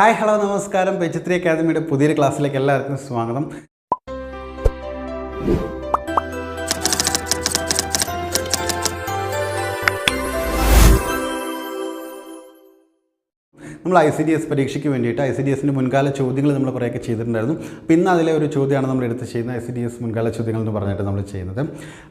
Hi hello നമസ്കാരം. പെച്ചിത്രി അക്കാദമിയുടെ പുതിയൊരു ക്ലാസ്സിലേക്ക് എല്ലാവർക്കും സ്വാഗതം. നമ്മൾ ഐ സി ഡി എസ് പരീക്ഷയ്ക്ക് വേണ്ടിയിട്ട് ഐ സി ഡി എസിന്റെ മുൻകാല ചോദ്യങ്ങൾ നമ്മൾ കുറേയൊക്കെ ചെയ്തിട്ടുണ്ടായിരുന്നു. ഇന്ന് അതിലെ ഒരു ചോദ്യമാണ് നമ്മൾ എടുത്ത് ചെയ്യുന്നത് ഐ സി ഡി എസ് മുൻകാല ചോദ്യങ്ങൾ എന്ന് പറഞ്ഞിട്ട് നമ്മൾ ചെയ്യുന്നത്.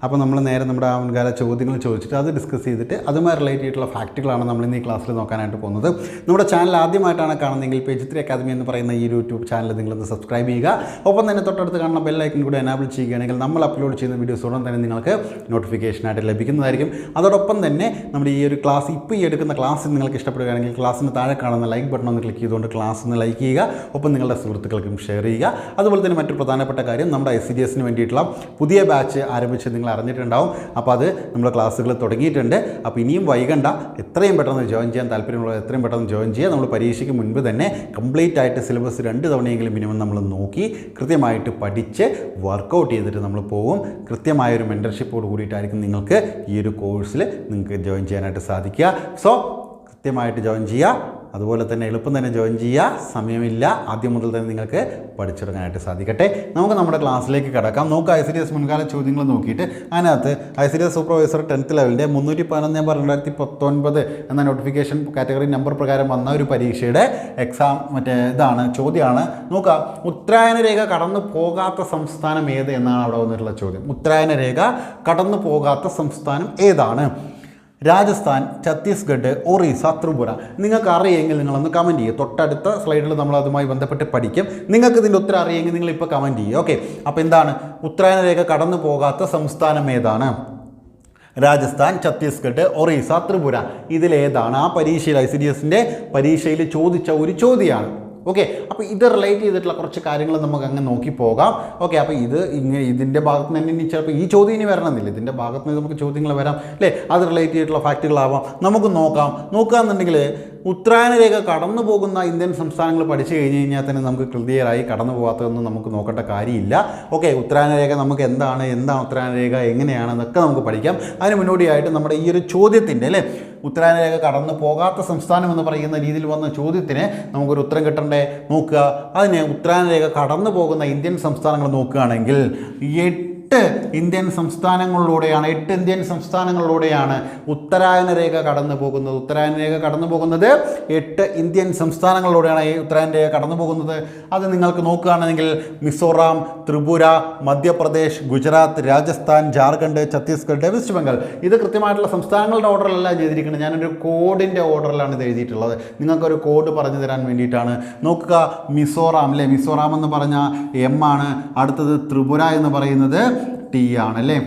അപ്പോൾ നമ്മൾ നേരെ നമ്മുടെ ആ മുൻകാല ചോദ്യങ്ങൾ ചോദിച്ചിട്ട് അത് ഡിസ്കസ് ചെയ്തിട്ട് അതുമായി റിലേറ്റ് ചെയ്തിട്ടുള്ള ഫാക്റ്റുകളാണ് നമ്മൾ ഇന്ന് ഈ ക്ലാസ്സിൽ നോക്കാനായിട്ട് പോകുന്നത്. നമ്മുടെ ചാനൽ ആദ്യമായിട്ടാണ് കാണുന്നതെങ്കിൽ പേജിത്രി അക്കാദമി എന്ന് പറയുന്ന ഈ യൂട്യൂബ് ചാനൽ നിങ്ങളൊന്ന് സബ്സ്ക്രൈബ് ചെയ്യുക. ഒപ്പം തന്നെ തൊട്ടടുത്ത് കാണുന്ന ബെല്ലൈക്കൻ കൂടി എനാബിൾ ചെയ്യുകയാണെങ്കിൽ നമ്മൾ അപ്ലോഡ് ചെയ്യുന്ന വീഡിയോസ് ഉടൻ തന്നെ നിങ്ങൾക്ക് നോട്ടിഫിക്കേഷനായിട്ട് ലഭിക്കുന്നതായിരിക്കും. അതോടൊപ്പം തന്നെ നമ്മുടെ ഈ ഒരു ക്ലാസ് ഇപ്പോൾ ഈ എടുക്കുന്ന ക്ലാസ് നിങ്ങൾക്ക് ഇഷ്ടപ്പെടുകയാണെങ്കിൽ ക്ലാസ്സിന് താഴെ കാണുന്ന ലൈക്ക് ബട്ടൺ ഒന്ന് ക്ലിക്ക് ചെയ്തുകൊണ്ട് ക്ലാസ് ഒന്ന് ലൈക്ക് ചെയ്യുക. ഒപ്പം നിങ്ങളുടെ സുഹൃത്തുക്കൾക്കും ഷെയർ ചെയ്യുക. അതുപോലെ തന്നെ മറ്റൊരു പ്രധാനപ്പെട്ട കാര്യം നമ്മുടെ എസ് സി ഡി എസിന് വേണ്ടിയിട്ടുള്ള പുതിയ ബാച്ച് ആരംഭിച്ച് നിങ്ങൾ അറിഞ്ഞിട്ടുണ്ടാവും. അപ്പോൾ അത് നമ്മുടെ ക്ലാസ്സുകൾ തുടങ്ങിയിട്ടുണ്ട്. അപ്പോൾ ഇനിയും വൈകണ്ട. എത്രയും പെട്ടെന്ന് ജോയിൻ ചെയ്യാൻ താല്പര്യമുള്ളത് എത്രയും പെട്ടെന്ന് ജോയിൻ ചെയ്യുക. നമ്മൾ പരീക്ഷയ്ക്ക് മുൻപ് തന്നെ കംപ്ലീറ്റ് ആയിട്ട് സിലബസ് രണ്ട് തവണയെങ്കിലും മിനിമം നമ്മൾ നോക്കി കൃത്യമായിട്ട് പഠിച്ച് വർക്കൗട്ട് ചെയ്തിട്ട് നമ്മൾ പോകും. കൃത്യമായൊരു മെന്റർഷിപ്പോട് കൂടിയിട്ടായിരിക്കും നിങ്ങൾക്ക് ഈ ഒരു കോഴ്സിൽ നിങ്ങൾക്ക് ജോയിൻ ചെയ്യാനായിട്ട് സാധിക്കുക. സോ കൃത്യമായിട്ട് ജോയിൻ ചെയ്യുക. അതുപോലെ തന്നെ എളുപ്പം തന്നെ ജോയിൻ ചെയ്യുക. സമയമില്ല. ആദ്യം മുതൽ തന്നെ നിങ്ങൾക്ക് പഠിച്ചെടുക്കാനായിട്ട് സാധിക്കട്ടെ. നമുക്ക് നമ്മുടെ ക്ലാസ്സിലേക്ക് കിടക്കാം. നോക്കുക ഐ സി ഡി എസ് മുൻകാല ചോദ്യങ്ങൾ നോക്കിയിട്ട് അതിനകത്ത് I C D S supervisor tenth ലെവലിന്റെ മുന്നൂറ്റി പതിനൊന്ന് നമ്പർ രണ്ടായിരത്തി പത്തൊൻപത് എന്ന നോട്ടിഫിക്കേഷൻ കാറ്റഗറി നമ്പർ പ്രകാരം വന്ന ഒരു പരീക്ഷയുടെ എക്സാം മറ്റേ ഇതാണ് ചോദ്യമാണ്. നോക്കുക ഉത്തരായന രേഖ കടന്നു പോകാത്ത സംസ്ഥാനം ഏത് എന്നാണ് അവിടെ വന്നിട്ടുള്ള ചോദ്യം. ഉത്തരായന രേഖ കടന്നു പോകാത്ത സംസ്ഥാനം ഏതാണ്? രാജസ്ഥാൻ ഛത്തീസ്ഗഡ് ഒറീസ ത്രിപുര. നിങ്ങൾക്ക് അറിയെങ്കിൽ നിങ്ങളൊന്ന് കമന്റ് ചെയ്യുക തൊട്ടടുത്ത സ്ലൈഡിൽ നമ്മൾ അതുമായി ബന്ധപ്പെട്ട് പഠിക്കും. നിങ്ങൾക്ക് ഇതിന്റെ ഉത്തരം അറിയെങ്കിൽ നിങ്ങൾ ഇപ്പോൾ കമന്റ് ചെയ്യുക ഓക്കെ അപ്പോൾ എന്താണ്? ഉത്തരായന രേഖ കടന്നു പോകാത്ത സംസ്ഥാനം ഏതാണ്? രാജസ്ഥാൻ ഛത്തീസ്ഗഡ് ഒറീസ ത്രിപുര. ഇതിലേതാണ് ആ പരീക്ഷയിൽ ഐ സി ഡി എസിന്റെ പരീക്ഷയിൽ ചോദിച്ച ഒരു ചോദ്യമാണ്. ഓക്കെ അപ്പോൾ ഇത് റിലേറ്റ് ചെയ്തിട്ടുള്ള കുറച്ച് കാര്യങ്ങൾ നമുക്ക് അങ്ങ് നോക്കി പോകാം. ഓക്കെ അപ്പോൾ ഇത് ഇങ്ങനെ ഇതിന്റെ ഭാഗത്ത് നിന്ന് തന്നെ ചിലപ്പോൾ ഈ ചോദ്യം ഇനി വരണമെന്നില്ല. ഇതിന്റെ ഭാഗത്ത് നിന്ന് നമുക്ക് ചോദ്യങ്ങൾ വരാം അല്ലേ? അത് റിലേറ്റ് ചെയ്തിട്ടുള്ള ഫാക്റ്റുകളാവാം നമുക്ക് നോക്കാം. നോക്കുകയെന്നുണ്ടെങ്കിൽ ഉത്തരായന രേഖ കടന്നു പോകുന്ന ഇന്ത്യൻ സംസ്ഥാനങ്ങൾ പഠിച്ചു കഴിഞ്ഞ് കഴിഞ്ഞാൽ തന്നെ നമുക്ക് ക്ലിയറായി കടന്നു പോകാത്തതൊന്നും നമുക്ക് നോക്കേണ്ട കാര്യമില്ല. ഓക്കെ ഉത്തരായന രേഖ നമുക്ക് എന്താണ്? എന്താണ് ഉത്തരായന രേഖ എങ്ങനെയാണെന്നൊക്കെ നമുക്ക് പഠിക്കാം. അതിന് മുന്നോടിയായിട്ട് നമ്മുടെ ഈ ഒരു ചോദ്യത്തിന്റെ അല്ലേ? ഉത്തരായന രേഖ കടന്നു പോകാത്ത സംസ്ഥാനം എന്ന് പറയുന്ന രീതിയിൽ വന്ന ചോദ്യത്തിന് നമുക്കൊരു ഉത്തരം കിട്ടണ്ടേ? നോക്കുക. അതിന് ഉത്തരായനരേഖ കടന്നു പോകുന്ന ഇന്ത്യൻ സംസ്ഥാനങ്ങൾ നോക്കുകയാണെങ്കിൽ എട്ട് ഇന്ത്യൻ സംസ്ഥാനങ്ങളിലൂടെയാണ് എട്ട് ഇന്ത്യൻ സംസ്ഥാനങ്ങളിലൂടെയാണ് ഉത്തരായന രേഖ കടന്നു പോകുന്നത്. ഉത്തരായന രേഖ കടന്നു പോകുന്നത് എട്ട് ഇന്ത്യൻ സംസ്ഥാനങ്ങളിലൂടെയാണ് ഈ ഉത്തരായന രേഖ കടന്നു പോകുന്നത്. അത് നിങ്ങൾക്ക് നോക്കുകയാണെങ്കിൽ മിസോറാം ത്രിപുര മധ്യപ്രദേശ് ഗുജറാത്ത് രാജസ്ഥാൻ ജാർഖണ്ഡ് ഛത്തീസ്ഗഡ് വെസ്റ്റ് ബംഗാൾ. ഇത് കൃത്യമായിട്ടുള്ള സംസ്ഥാനങ്ങളുടെ ഓർഡറിലല്ല ചെയ്തിരിക്കുന്നത്. ഞാനൊരു കോഡിന്റെ ഓർഡറിലാണ് ഇത് എഴുതിയിട്ടുള്ളത്. നിങ്ങൾക്കൊരു കോഡ് പറഞ്ഞു തരാൻ വേണ്ടിയിട്ടാണ്. നോക്കുക മിസോറാം അല്ലേ? മിസോറാം എന്ന് പറഞ്ഞ എം ആണ്. അടുത്തത് ത്രിപുര എന്ന് പറയുന്നത് ടി ആണല്ലേ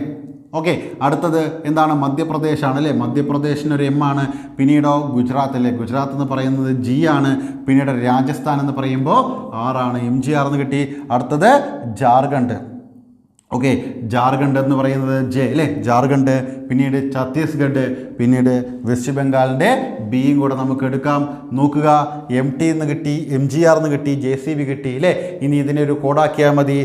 ഓക്കെ അടുത്തത് എന്താണ്? മധ്യപ്രദേശാണ് അല്ലേ മധ്യപ്രദേശിനൊരു എം ആണ്. പിന്നീടോ ഗുജറാത്ത് അല്ലേ ഗുജറാത്ത് എന്ന് പറയുന്നത് ജി ആണ്. പിന്നീട് രാജസ്ഥാൻ എന്ന് പറയുമ്പോൾ ആറാണ് എം ജി ആർ എന്ന് കിട്ടി. അടുത്തത് ജാർഖണ്ഡ്. ഓക്കെ ജാർഖണ്ഡ് എന്ന് പറയുന്നത് ജെ അല്ലേ? ജാർഖണ്ഡ്. പിന്നീട് ഛത്തീസ്ഗഡ് പിന്നീട് വെസ്റ്റ് ബംഗാളിന്റെ ബിയും കൂടെ നമുക്ക് എടുക്കാം. നോക്കുക എം ടി എന്ന് കിട്ടി എം ജി ആർ എന്ന് കിട്ടി ജെ സി ബി കിട്ടി അല്ലേ ഇനി ഇതിനെ ഒരു കോഡാക്കിയാൽ മതി.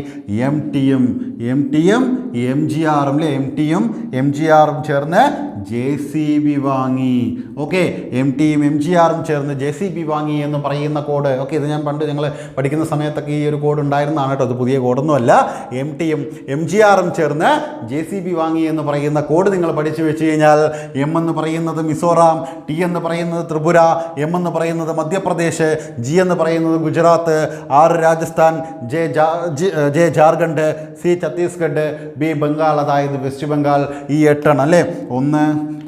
എം ടിയും എം ടിയും എം ജി ആറും അല്ലേ എം ടിയും എം ജി ആറും ചേർന്ന് ജെ സി ബി വാങ്ങി. ഓക്കെ എം ടിയും എം ജി ആറും ചേർന്ന് ജെ സി ബി വാങ്ങി എന്ന് പറയുന്ന കോഡ്. ഓക്കെ ഇത് ഞാൻ പണ്ട് ഞങ്ങൾ പഠിക്കുന്ന സമയത്തൊക്കെ ഈ ഒരു കോഡ് ഉണ്ടായിരുന്നതാണ് കേട്ടോ. അത് പുതിയ കോഡൊന്നുമല്ല. എം ടിയും എം ജി ആറും ചേർന്ന് ജെ സി ബി വാങ്ങി എന്ന് പറയുന്ന കോഡ് നിങ്ങൾ പഠിച്ചു വെച്ച് കഴിഞ്ഞാൽ എം എന്ന് പറയുന്നത് മിസോറാം ടി എന്ന് പറയുന്നത് ത്രിപുര എം എന്ന് പറയുന്നത് മധ്യപ്രദേശ് ജി എന്ന് പറയുന്നത് ഗുജറാത്ത് ആറ് രാജസ്ഥാൻ ജെ ജാ ജാർഖണ്ഡ് സി ഛത്തീസ്ഗഡ് ബി ബംഗാൾ അതായത് വെസ്റ്റ് ബംഗാൾ ഈ എട്ടെണ്ണം അല്ലേ? ഒന്ന്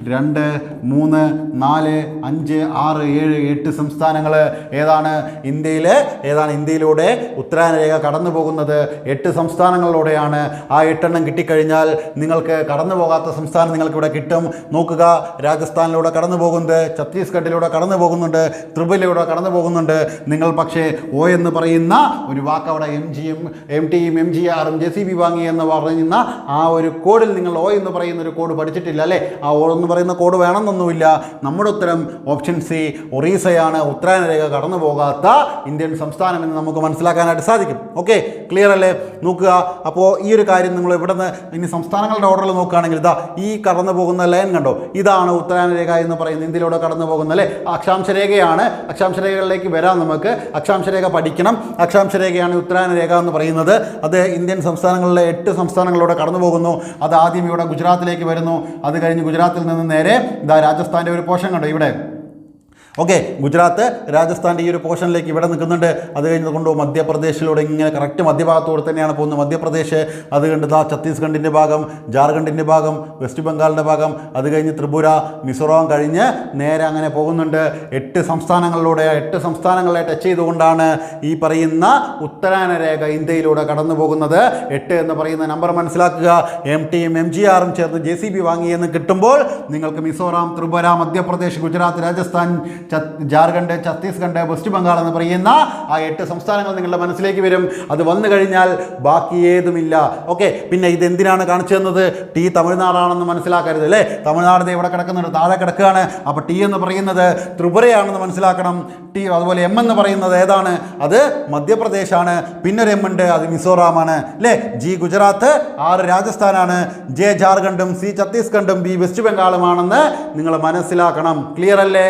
രണ്ട് മൂന്ന് നാല് അഞ്ച് ആറ് ഏഴ് എട്ട് സംസ്ഥാനങ്ങൾ ഏതാണ്? ഇന്ത്യയിൽ ഏതാണ് ഇന്ത്യയിലൂടെ ഉത്തരായന രേഖ കടന്നു പോകുന്നത്? എട്ട് സംസ്ഥാനങ്ങളിലൂടെയാണ്. ആ എട്ടെണ്ണം കിട്ടിക്കഴിഞ്ഞാൽ നിങ്ങൾക്ക് കടന്നു പോകാത്ത സംസ്ഥാനം നിങ്ങൾക്ക് ഇവിടെ കിട്ടും. നോക്കുക രാജസ്ഥാനിലൂടെ കടന്നു പോകുന്നത് ഛത്തീസ്ഗഡിലൂടെ കടന്നു പോകുന്നുണ്ട് ത്രിപുരയിലൂടെ കടന്നു പോകുന്നുണ്ട്. നിങ്ങൾ പക്ഷേ ഓ എന്ന് പറയുന്ന ഒരു വാക്ക് അവിടെ എം ജിയും എം ടിയും എം ജി ആറും ജെ സി ബി വാങ്ങി എന്ന് പറയുന്ന ആ ഒരു കോഡിൽ നിങ്ങൾ ഓ എന്ന് പറയുന്ന ഒരു കോഡ് പഠിച്ചിട്ടില്ല അല്ലേ? ആ ഓ എന്ന് പറയുന്ന കോഡ് വേണമെന്നൊന്നുമില്ല. നമ്മുടെ ഉത്തരം ഓപ്ഷൻ സി ഒറീസയാണ്. ഉത്തരായന രേഖ കടന്നു പോകാത്ത ഇന്ത്യൻ സംസ്ഥാനം എന്ന് നമുക്ക് മനസ്സിലാക്കാനായിട്ട് സാധിക്കും. ഓക്കെ ക്ലിയർ അല്ലേ? നോക്കുക. അപ്പോൾ ഈ ഒരു കാര്യം നിങ്ങൾ ഇവിടെ നിന്ന് ഇനി സംസ്ഥാനങ്ങളുടെ ഓർഡറിൽ നോക്കുകയാണെങ്കിൽ ഇതാ ഈ കടന്നു പോകുന്ന ലൈൻ കണ്ടോ? ഇതാണ് ഉത്തരായന രേഖ എന്ന് പറയുന്നത് ഇന്ത്യയിലൂടെ കടന്നു പോകുന്ന അല്ലേ? അക്ഷാംശ രേഖയാണ്. അക്ഷാംശ രേഖകളിലേക്ക് വരാം നമുക്ക്. അക്ഷാംശ രേഖ പഠിക്കണം. അക്ഷാംശ രേഖയാണ് ഉത്തരായന രേഖ എന്ന് പറയുന്നത്. അത് ഇന്ത്യൻ സംസ്ഥാനങ്ങളിലെ എട്ട് സംസ്ഥാനങ്ങളിലൂടെ കടന്നു പോകുന്നു. അത് ആദ്യം ഇവിടെ ഗുജറാത്തിലേക്ക് വരുന്നു. അത് കഴിഞ്ഞ് ഗുജറാത്തിൽ നിന്ന് നേരെ ഇതാ രാജസ്ഥാന്റെ ഒരു പോഷൻ കണ്ടോ ഇവിടെ? ഓക്കെ ഗുജറാത്ത് രാജസ്ഥാന്റെ ഈ ഒരു പോർഷനിലേക്ക് ഇവിടെ നിൽക്കുന്നുണ്ട്. അത് കഴിഞ്ഞത് കൊണ്ട് മധ്യപ്രദേശിലൂടെ ഇങ്ങനെ കറക്റ്റ് മധ്യഭാഗത്തോടെ തന്നെയാണ് പോകുന്നത്. മധ്യപ്രദേശ് അത് കണ്ടത് ഛത്തീസ്ഗഡിന്റെ ഭാഗം ജാർഖണ്ഡിന്റെ ഭാഗം വെസ്റ്റ് ബംഗാളിന്റെ ഭാഗം അത് കഴിഞ്ഞ് ത്രിപുര മിസോറാം കഴിഞ്ഞ് നേരെ അങ്ങനെ പോകുന്നുണ്ട്. എട്ട് സംസ്ഥാനങ്ങളിലൂടെ എട്ട് സംസ്ഥാനങ്ങളെ ടച്ച് ചെയ്തുകൊണ്ടാണ് ഈ പറയുന്ന ഉത്തരായന രേഖ ഇന്ത്യയിലൂടെ കടന്നു പോകുന്നത്. എട്ട് എന്ന് പറയുന്ന നമ്പർ മനസ്സിലാക്കുക. എം ടിയും എം ജി ആറും ചേർന്ന് ജെ സി ബി വാങ്ങിയെന്ന് കിട്ടുമ്പോൾ നിങ്ങൾക്ക് മിസോറാം ത്രിപുര മധ്യപ്രദേശ് ഗുജറാത്ത് രാജസ്ഥാൻ ജാർഖണ്ഡ് ഛത്തീസ്ഗഡ് വെസ്റ്റ് ബംഗാൾ എന്ന് പറയുന്ന ആ എട്ട് സംസ്ഥാനങ്ങൾ നിങ്ങളുടെ മനസ്സിലേക്ക് വരും. അത് വന്നു കഴിഞ്ഞാൽ ബാക്കി ഏതുമില്ല. ഓക്കെ പിന്നെ ഇത് എന്തിനാണ് കാണിച്ചു തന്നത്? ടി തമിഴ്നാടാണെന്ന് മനസ്സിലാക്കരുത് അല്ലേ? തമിഴ്നാട് ഇവിടെ കിടക്കുന്നുണ്ട് താഴെ കിടക്കുകയാണ്. അപ്പോൾ ടി എന്ന് പറയുന്നത് ത്രിപുരയാണെന്ന് മനസ്സിലാക്കണം. ടി അതുപോലെ എം എന്ന് പറയുന്നത് ഏതാണ്? അത് മധ്യപ്രദേശാണ്. പിന്നെ ഒരു എം ഉണ്ട് അത് മിസോറാമാണ്. അല്ലേ? ജി ഗുജറാത്ത് ആറ് രാജസ്ഥാനാണ്. ജെ ജാർഖണ്ഡും സി ഛത്തീസ്ഗഡും ബി വെസ്റ്റ് ബംഗാളുമാണെന്ന് നിങ്ങൾ മനസ്സിലാക്കണം. ക്ലിയർ അല്ലേ?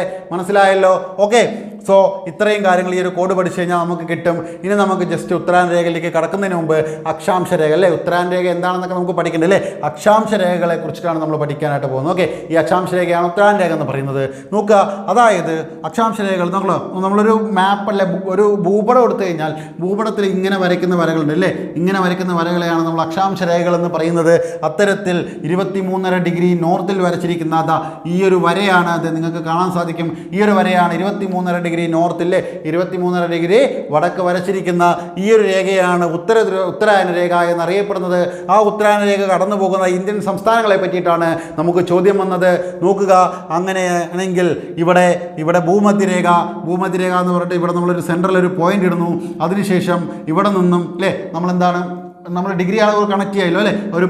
മനസ്സിലായല്ലോ ഓക്കെ സോ ഇത്രയും കാര്യങ്ങൾ ഈ ഒരു കോഡ് പഠിച്ചു കഴിഞ്ഞാൽ നമുക്ക് കിട്ടും. ഇനി നമുക്ക് ജസ്റ്റ് ഉത്തരാൻ രേഖയിലേക്ക് കടക്കുന്നതിന് മുമ്പ് അക്ഷാംശ രേഖ അല്ലേ? ഉത്തരാൻ രേഖ എന്താണെന്നൊക്കെ നമുക്ക് പഠിക്കേണ്ടത് അല്ലേ? അക്ഷാംശ രേഖകളെ കുറിച്ചിട്ടാണ് നമ്മൾ പഠിക്കാനായിട്ട് പോകുന്നത്. ഓക്കെ ഈ അക്ഷാംശ രേഖയാണ് ഉത്തരാൻ രേഖ എന്ന് പറയുന്നത്. നോക്കുക അതായത് അക്ഷാംശ രേഖകൾ നമ്മൾ നമ്മളൊരു മാപ്പ് അല്ലെ ഒരു ഭൂപടം എടുത്തു കഴിഞ്ഞാൽ ഭൂപടത്തിൽ ഇങ്ങനെ വരയ്ക്കുന്ന വരകളുണ്ട് അല്ലേ? ഇങ്ങനെ വരയ്ക്കുന്ന വരകളെയാണ് നമ്മൾ അക്ഷാംശ രേഖകൾ എന്ന് പറയുന്നത്. അത്തരത്തിൽ ഇരുപത്തി മൂന്നര ഡിഗ്രി നോർത്തിൽ വരച്ചിരിക്കുന്ന അതാ ഈ ഒരു വരയാണ്. അത് നിങ്ങൾക്ക് കാണാൻ സാധിക്കും. ഈ ഒരു വരയാണ് ഇരുപത്തി മൂന്നര ഡിഗ്രി നോർത്തിലെ ഇരുപത്തി മൂന്നര ഡിഗ്രി വടക്ക് വരച്ചിരിക്കുന്ന ഈ ഒരു രേഖയാണ് ഉത്തര ഉത്തരായന രേഖ എന്നറിയപ്പെടുന്നത്. ആ ഉത്തരായന രേഖ കടന്നു പോകുന്ന ഇന്ത്യൻ സംസ്ഥാനങ്ങളെ പറ്റിയിട്ടാണ് നമുക്ക് ചോദ്യം വന്നത്. നോക്കുക. അങ്ങനെയാണെങ്കിൽ ഇവിടെ ഇവിടെ ഭൂമധ്യരേഖ ഭൂമധ്യരേഖ എന്ന് പറഞ്ഞിട്ട് ഇവിടെ നമ്മളൊരു സെൻട്രൽ ഒരു പോയിന്റ് ഇടുന്നു. അതിനുശേഷം ഇവിടെ നിന്നും അല്ലേ നമ്മളെന്താണ്? നമ്മൾ ഡിഗ്രി അളവ് കണക്ട് ചെയ്യാമല്ലോ അല്ലേ? ഒരു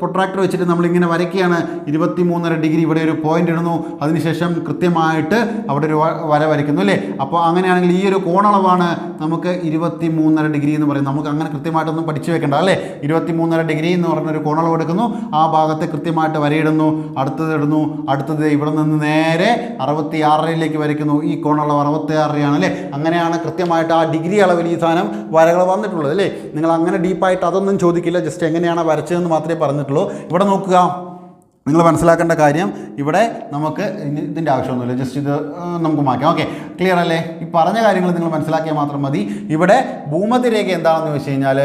പൊട്രാക്ടർ വെച്ചിട്ട് നമ്മളിങ്ങനെ വരയ്ക്കുകയാണ്. ഇരുപത്തി മൂന്നര ഡിഗ്രി ഇവിടെ ഒരു പോയിന്റ് ഇടുന്നു. അതിനുശേഷം കൃത്യമായിട്ട് അവിടെ ഒരു വര വരയ്ക്കുന്നു അല്ലേ? അപ്പോൾ അങ്ങനെയാണെങ്കിൽ ഈ ഒരു കോണളവാണ് നമുക്ക് ഇരുപത്തി മൂന്നര ഡിഗ്രി എന്ന് പറയുന്നത്. നമുക്ക് അങ്ങനെ കൃത്യമായിട്ടൊന്നും പഠിച്ചു വെക്കേണ്ട അല്ലേ? ഇരുപത്തി മൂന്നര ഡിഗ്രി എന്ന് പറഞ്ഞൊരു കോണളവ് എടുക്കുന്നു. ആ ഭാഗത്തെ കൃത്യമായിട്ട് വരയിടുന്നു. അടുത്തത് ഇടുന്നു. അടുത്തത് ഇവിടെ നിന്ന് നേരെ അറുപത്തി ആറരയിലേക്ക് വരയ്ക്കുന്നു. ഈ കോണളവ് അറുപത്തി ആറരയാണ് അല്ലേ? അങ്ങനെയാണ് കൃത്യമായിട്ട് ആ ഡിഗ്രി അളവിൽ ഈ സാധനം വരകൾ വന്നിട്ടുള്ളത് അല്ലേ? നിങ്ങൾ അങ്ങനെ ഡീപ്പായിട്ട് അതൊന്നും ചോദിക്കില്ല. ജസ്റ്റ് എങ്ങനെയാണ് വരച്ചതെന്ന് മാത്രമേ പറഞ്ഞിട്ടുള്ളൂ. ഇവിടെ നോക്കുക. നിങ്ങൾ മനസ്സിലാക്കേണ്ട കാര്യം ഇവിടെ നമുക്ക് ഇതിന്റെ ആവശ്യമൊന്നുമില്ല. ജസ്റ്റ് ഇത് നമുക്ക് മാറ്റാം. ഓക്കെ ക്ലിയർ അല്ലേ? ഈ പറഞ്ഞ കാര്യങ്ങൾ നിങ്ങൾ മനസ്സിലാക്കിയാൽ മാത്രം മതി. ഇവിടെ ഭൂമധ്യരേഖ എന്താണെന്ന് വെച്ച് കഴിഞ്ഞാൽ